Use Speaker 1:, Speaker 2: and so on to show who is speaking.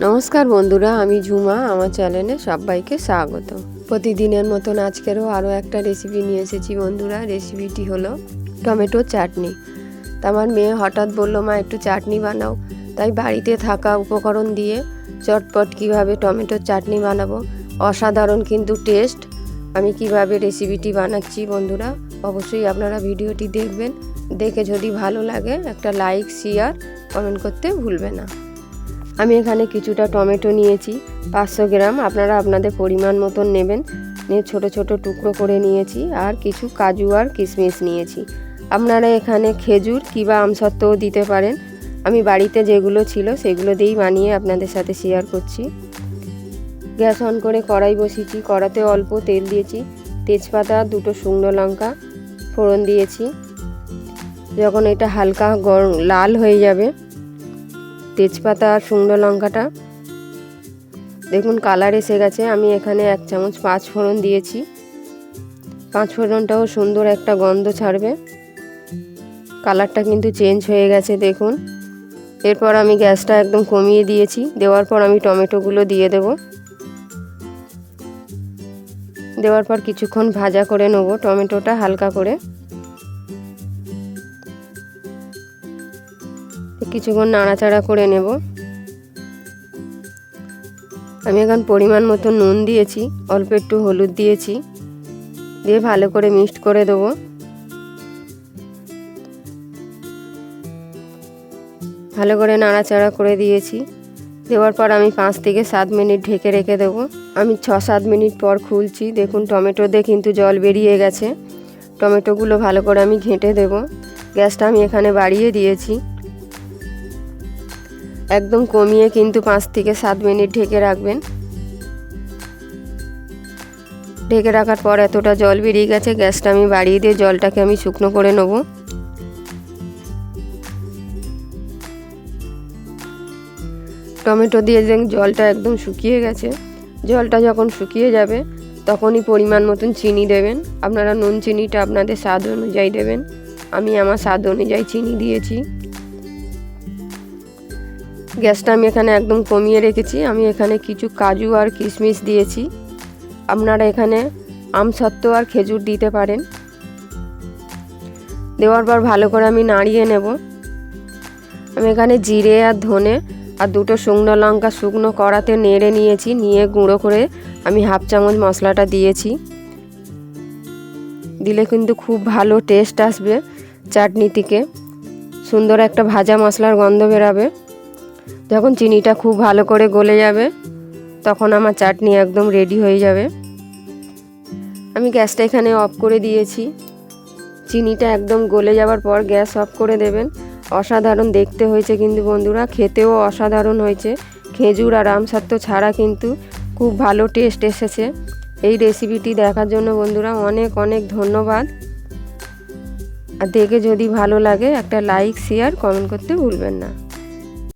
Speaker 1: নমস্কার বন্ধুরা, আমি ঝুমা, আমার চ্যানেলে সবাইকে স্বাগত প্রতিদিনের মতন আজকেরও আরও একটা রেসিপি নিয়ে এসেছি বন্ধুরা। রেসিপিটি হলো টমেটো চাটনি। তা আমার মেয়ে হঠাৎ বলল, মা, একটু চাটনি বানাও। তাই বাড়িতে থাকা উপকরণ দিয়ে চটপট কীভাবে টমেটোর চাটনি বানাবো, অসাধারণ কিন্তু টেস্ট আমি কীভাবে রেসিপিটি বানাচ্ছি বন্ধুরা, অবশ্যই আপনারা ভিডিওটি দেখবেন। দেখে যদি ভালো লাগে, একটা লাইক শেয়ার কমেন্ট করতে ভুলবে না। আমি এখানে কিছুটা টমেটো নিয়েছি, পাঁচশো গ্রাম। আপনারা আপনাদের পরিমাণ মতন নেবেন। নিয়ে ছোট ছোট টুকরো করে নিয়েছি আর কিছু কাজু আর কিশমিশ নিয়েছি। আপনারা এখানে খেজুর কিবা আমসত্ত্বও দিতে পারেন। আমি বাড়িতে যেগুলো ছিল সেগুলো দিয়েই বানিয়ে আপনাদের সাথে শেয়ার করছি। গ্যাস অন করে কড়াই বসিয়েছি। কড়াতে অল্প তেল দিয়েছি। তেজপাতা, দুটো শুকনো লঙ্কা ফোড়ন দিয়েছি। যখন এটা হালকা গরম, লাল হয়ে যাবে তেজপাতা আর শুকনো লঙ্কাটা। দেখুন কালার এসে গেছে। আমি এখানে এক চামচ পাঁচ ফোড়ন দিয়েছি। পাঁচ ফোড়নটাও সুন্দর একটা গন্ধ ছাড়বে। কালারটা কিন্তু চেঞ্জ হয়ে গেছে, দেখুন। এরপর আমি গ্যাসটা একদম কমিয়ে দিয়েছি। দেওয়ার পর আমি টমেটোগুলো দিয়ে দেব। দেওয়ার পর কিছুক্ষণ ভাজা করে নেব টমেটোটা হালকা করে। কিছুক্ষণ নাড়াচাড়া করে নেব। আমি এখন পরিমাণ মতো নুন দিয়েছি, অল্প একটু হলুদ দিয়েছি, দিয়ে ভালো করে মিক্সড করে দেবো। ভালো করে নাড়াচাড়া করে দিয়েছি। দেওয়ার পর আমি পাঁচ থেকে সাত মিনিট ঢেকে রেখে দেবো। আমি ছ সাত মিনিট পর খুলছি। দেখুন, টমেটো দিয়ে কিন্তু জল বেরিয়ে গেছে। টমেটোগুলো ভালো করে আমি ঘেঁটে দেবো। গ্যাসটা আমি এখানে বাড়িয়ে দিয়েছি। একদম কমিয়ে কিন্তু পাঁচ থেকে সাত মিনিট ঢেকে রাখবেন। ঢেকে রাখার পর এতটা জল বেরিয়ে গেছে, গ্যাসটা আমি বাড়িয়ে দিয়ে জলটাকে আমি শুকনো করে নেব। টমেটো দিয়ে জলটা একদম শুকিয়ে গেছে, জলটা যখন শুকিয়ে যাবে, তখনই পরিমাণ মতন চিনি দেবেন। আপনারা নুন চিনিটা আপনাদের স্বাদ অনুযায়ী দেবেন। আমি আমার স্বাদ অনুযায়ী চিনি দিয়েছি। গ্যাসটা আমি এখানে একদম কমিয়ে রেখেছি। আমি এখানে কিছু কাজু আর কিশমিশ দিয়েছি। আপনারা এখানে আমসত্ত্ব আর খেজুর দিতে পারেন। দেওয়ার পর ভালো করে আমি নাড়িয়ে নেব। আমি এখানে জিরে আর ধনে আর দুটো শুকনো লঙ্কা শুকনো কড়াতে নেড়ে নিয়েছি। নিয়ে গুঁড়ো করে আমি হাফ চামচ মশলাটা দিয়েছি। দিলে কিন্তু খুব ভালো টেস্ট আসবে চাটনি থেকে সুন্দর একটা ভাজা মশলার গন্ধ বেরাবে। যখন চিনিটা খুব ভালো করে গলে যাবে, তখন আমার চাটনি একদম রেডি হয়ে যাবে। আমি গ্যাসটা এখানে অফ করে দিয়েছি। চিনিটা একদম গলে যাওয়ার পর গ্যাস অফ করে দেবেন। অসাধারণ দেখতে হয়েছে কিন্তু বন্ধুরা, খেতেও অসাধারণ হয়েছে। খেজুর আর আমসত্ত্ব ছাড়া কিন্তু খুব ভালো টেস্ট এসেছে। এই রেসিপিটি দেখার জন্য বন্ধুরা অনেক অনেক ধন্যবাদ। আর দেখে যদি ভালো লাগে একটা লাইক শেয়ার কমেন্ট করতে ভুলবেন না।